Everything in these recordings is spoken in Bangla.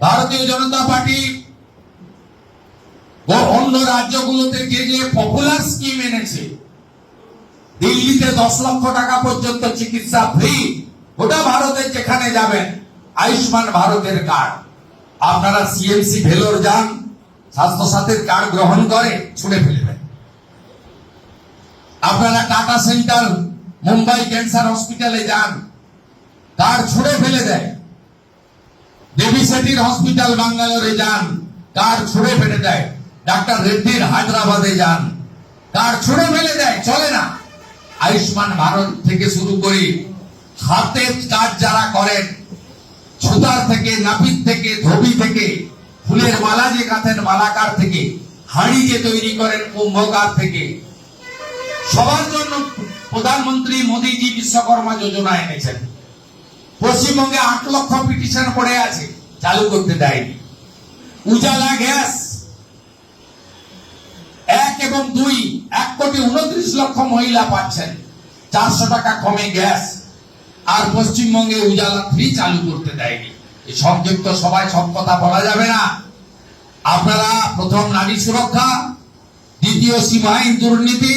ভারতীয় জনতা পার্টি অন্য রাজ্যগুলোতে যে যে পপুলার স্কিম এনেছে। দিল্লিতে দশ লক্ষ টাকা পর্যন্ত চিকিৎসা ফ্রি গোটা ভারতের যেখানে যাবেন, আয়ুষ্মান ভারতের কার্ড আপনারা সিএমসি ভেলোর যান স্বাস্থ্য সাথীর কার্ড গ্রহণ করে, ছুড়ে ফেলবেন আপনারা টাটা সেন্টার, মুম্বাই ক্যান্সার হসপিটালে যান কার্ড ছুড়ে ফেলে দেয়। দেবী সেটির হসপিটাল বাঙ্গালোরে যান। কার ছুড়ে ফেলে দেয়? ডাক্তার রেড্ডির হায়দ্রাবাদে যান। কার ছুড়ে ফেলে দেয়? চলে না। আয়ুষ্মান ভারত থেকে শুরু করে। হাতের কাজ যারা করেন ছুতার থেকে, নাপিত থেকে, ধোবি থেকে, ফুলের মালা যে গাঁথেন মালাকার থেকে, হাড়ি যে তৈরি করেন কুম্ভকার থেকে। সবার জন্য প্রধানমন্ত্রী মোদীজি বিশ্বকর্মা যোজনা এনেছেন। পশ্চিমবঙ্গে আট লক্ষ পিটিশন পড়ে আছে, চালু করতে দেয়নি। উজালা গ্যাস, এক এবং দুই, এক কোটি উনত্রিশ লক্ষ মহিলা পাচ্ছেন। চারশো টাকা কমে গ্যাস। আর পশ্চিমবঙ্গে উজালা থ্রি চালু করতে দেয়নি। সংযুক্ত সবাই সব কথা বলা যাবে না। আপনারা প্রথম নারী সুরক্ষা, দ্বিতীয় সীমাহীন দুর্নীতি,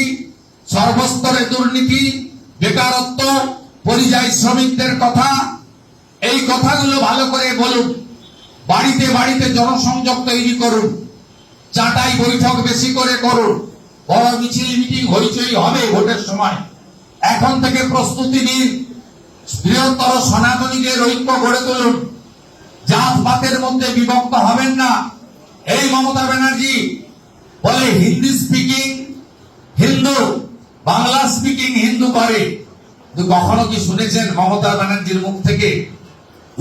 সর্বস্তরে দুর্নীতি, বেকারত্ব, পরিযায়ী শ্রমিকদের কথা এই কথাগুলো ভালো করে বলুন। বাড়িতে বাড়িতে জনসংযোগ তৈরি করুন। চাটাই বৈঠক বেশি করে করুন। বড় মিছিল মিটিং হইচই হবে ভোটের সময়। এখন থেকে প্রস্তুতি নিন। বৃহত্তর সনাতনীদের ঐক্য গড়ে তুলুন। জাত পাতের মধ্যে বিভক্ত হবেন না। এই মমতা ব্যানার্জি বলে হিন্দি স্পিকিং হিন্দু, বাংলা স্পিকিং হিন্দু করে। কখনো কি শুনেছেন মমতা ব্যানার্জির মুখ থেকে?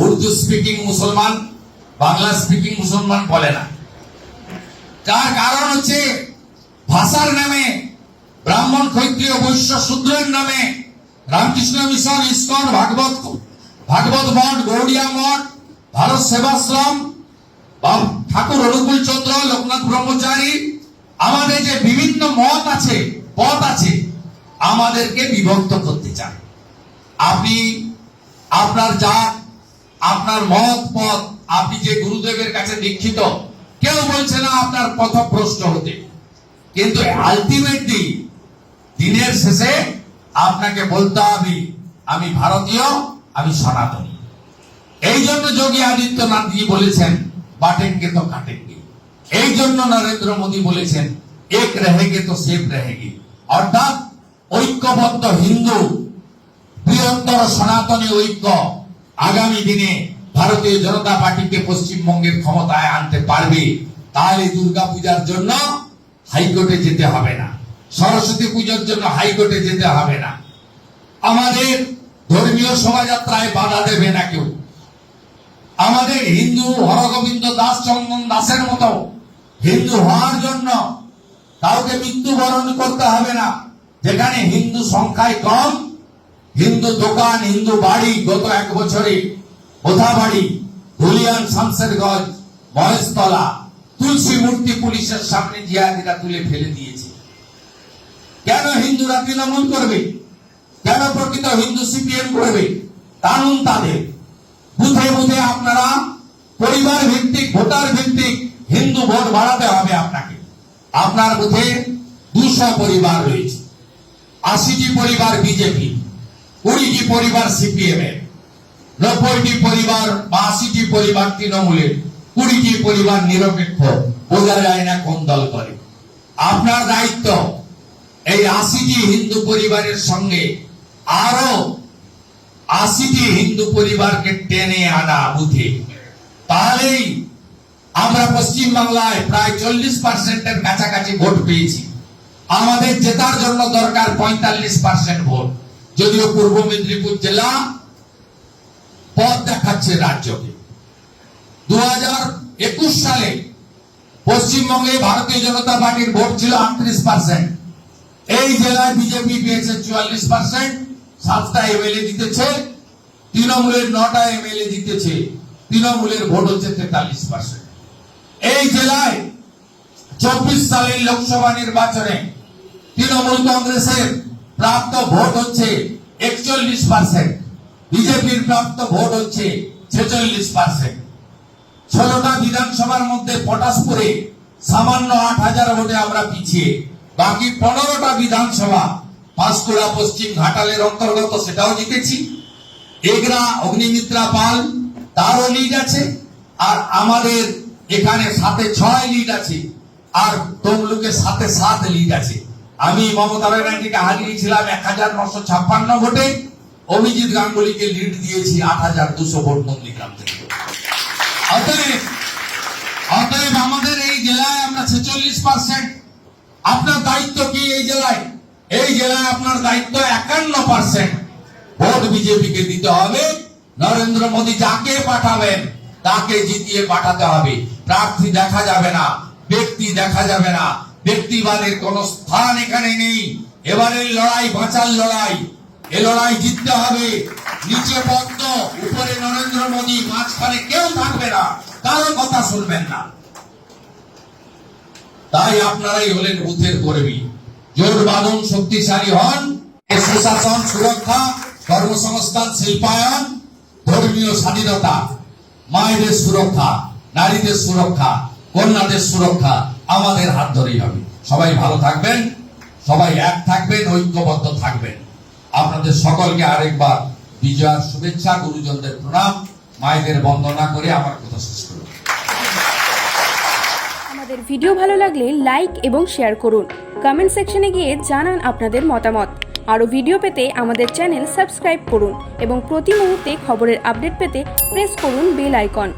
উর্দু স্পিকিং মুসলমান, বাংলা স্পিকিং মুসলমান বলে না। তার কারণ হচ্ছে ভাষার নামে, ব্রাহ্মণ ক্ষত্রিয়, বৈশ্য শূদ্রের নামে, রামকৃষ্ণ মিশন, ইস্কন, ভাগবত ভাগবত মঠ, গৌড়িয়া মঠ, ভারত সেবাশ্রম ঠাকুর অনুকূল চন্দ্র, লোকনাথ ব্রহ্মচারী, আমাদের যে বিভিন্ন মত আছে, পথ আছে, আমাদেরকে বিভক্ত করতে চান আপনি, আপনার জাত আপনার মত পথ আপনি যে গুরুদেবের কাছে দীক্ষিত, কেউ বলছে না আপনার পথ প্রশ্ন হতে। কিন্তু আলটিমেটলি দিনের শেষে আপনাকে বলতে হবে, আমি ভারতীয়, আমি সনাতনী। এই জন্য যোগী আদিত্যনাথজি বলেছেন বাটেঙ্গে তো কাটেঙ্গে এই জন্য নরেন্দ্র মোদী বলেছেন, এক রেহেগে তো সেফ রেহেগে। অর্থাৎ ঐক্যবদ্ধ হিন্দু, বৃহত্তর সনাতনী ঐক্য আগামী দিনে ভারতীয় জনতা পার্টিকে পশ্চিমবঙ্গের ক্ষমতায় আনতে পারবে, তাহলে দুর্গা পূজার জন্য হাইকোর্টে যেতে হবে না। সরস্বতী পূজার জন্য হাইকোর্টে যেতে হবে না। আমাদের ধর্মীয় শোভাযাত্রায় বাধা দেবে না কেউ। আমাদের হিন্দু হরগোবিন্দ দাস চন্দন দাসের মতো হিন্দু হওয়ার জন্য কাউকে মৃত্যুবরণ করতে হবে না। যেখানে হিন্দু সংখ্যায় কম হিন্দু দোকান, হিন্দু বাড়ি গত এক বছরে। ওথাবাড়ি ধুলিয়ান শামসেরগঞ্জ, মহেশতলা। তুলসী মূর্তি পুলিশের সামনে জিয়াদিরা তুলে ফেলে দিয়েছে। কেন হিন্দুরা তৃণমূল করবে? কেন প্রকৃত হিন্দু সিপিএম করবে? কানুন তাদের। বুথে বুথে আপনারা পরিবার ভিত্তিক ভোটার ভিত্তিক হিন্দু ভোট বাড়াতে হবে আপনাকে। আপনার বুথে দুশো পরিবার রয়েছে। আশিটি পরিবার বিজেপি। কুড়িটি পরিবার সিপিএম এর নব্বইটি পরিবার বা পরিবার তৃণমূলের, কুড়িটি পরিবার নিরপেক্ষ, বোঝা যায় না কোন দল করে। আপনার দায়িত্ব এই আশিটি হিন্দু পরিবারের সঙ্গে আরও আশিটি হিন্দু পরিবারকে টেনে আনা বুথে। তাহলেই আমরা পশ্চিম বাংলায় প্রায় চল্লিশ পার্সেন্টের কাছাকাছি ভোট পেয়েছি। আমাদের জেতার জন্য দরকার পঁয়তাল্লিশ পার্সেন্ট ভোট। যদিও পূর্ব মেদিনীপুর জেলা পথ দেখাচ্ছে রাজ্যকে। দু সালে পশ্চিমবঙ্গে ভারতীয় জনতা পার্টির ভোট ছিল আটত্রিশ পার্সেন্ট এই জেলায় বিজেপি পেয়েছে চুয়াল্লিশ পার্সেন্ট সাতটা এমএলএ জিতেছে। তৃণমূলের নটা এমএলএ জিতেছে। তৃণমূলের ভোট হচ্ছে তেতাল্লিশ পার্সেন্ট এই জেলায় চব্বিশ সালের লোকসভা নির্বাচনে তৃণমূল কংগ্রেসের প্রাপ্ত ভোট হচ্ছে একচল্লিশ পার্সেন্ট বিজেপির প্রাপ্ত ভোট হচ্ছে ছেচল্লিশ পার্সেন্ট ষোলোটা বিধানসভার মধ্যে পটাশপুরে সামান্য আট হাজার ভোটে আমরা পিছিয়ে। বাকি পনেরোটা বিধানসভা পাঁশকুড়া, পশ্চিম ঘাটালের অন্তর্গত সেটাও জিতেছি। এগরা, অগ্নিমিত্রা পাল, তারও লিড আছে। আর আমাদের এখানে সাথে ছয় লিড আছে। আর তমলুকে সাথে সাত লিড আছে। আমি মমতা ব্যানার্জিকে হারিয়েছিলাম এক হাজার নশো ছাপ্পান্ন ভোটে। অভিজিৎ গাঙ্গুলিকে লিড দিয়েছি আট হাজার দুশো ভোট নন্দীগ্রাম থেকে। অতএব অতএব আমাদের এই জেলায় আমরা ছেচল্লিশ পার্সেন্ট। আপনার দায়িত্ব কি এই জেলায়? এই জেলায় আপনার দায়িত্ব একান্ন পার্সেন্ট। ভোট বিজেপিকে দিতে হবে। নরেন্দ্র মোদী যাকে পাঠাবেন, তাকে জিতিয়ে পাঠাতে হবে। প্রার্থী দেখা যাবে না, ব্যক্তি দেখা যাবে না। ব্যক্তিবাদের কোন স্থান এখানে নেই। এবারের লড়াই, বাঁচার লড়াই। এ লড়াই জিততে হবে। নিচে পদ্ম উপরে নরেন্দ্র মোদী, মাঝখানে কেউ থাকবে না। কারও কথা শুনবেন না। তাই আপনারাই হলেন বুথের কর্মী। জোর বাঁধন শক্তিশালী হন। সুশাসন, সুরক্ষা, কর্মসংস্থান, শিল্পায়ন, ধর্মীয় স্বাধীনতা। মায়েদের সুরক্ষা, নারীদের সুরক্ষা, কন্যাদের সুরক্ষা। আমাদের হাত ধরেই হবে। সবাই ভালো থাকবেন, সবাই এক থাকবেন, ঐক্যবদ্ধ থাকবেন। আপনাদের সকলকে আরেকবার বিজয়ার শুভেচ্ছা, গুরুজনদের প্রণাম, মায়েদের বন্দনা করে আমার কথা শেষ করব আমাদের ভিডিও ভালো লাগলে লাইক এবং শেয়ার করুন। কমেন্ট সেকশনে গিয়ে জানান আপনাদের মতামত। আরও ভিডিও পেতে আমাদের চ্যানেল সাবস্ক্রাইব করুন এবং প্রতি মুহূর্তে খবরের আপডেট পেতে প্রেস করুন বেল আইকন।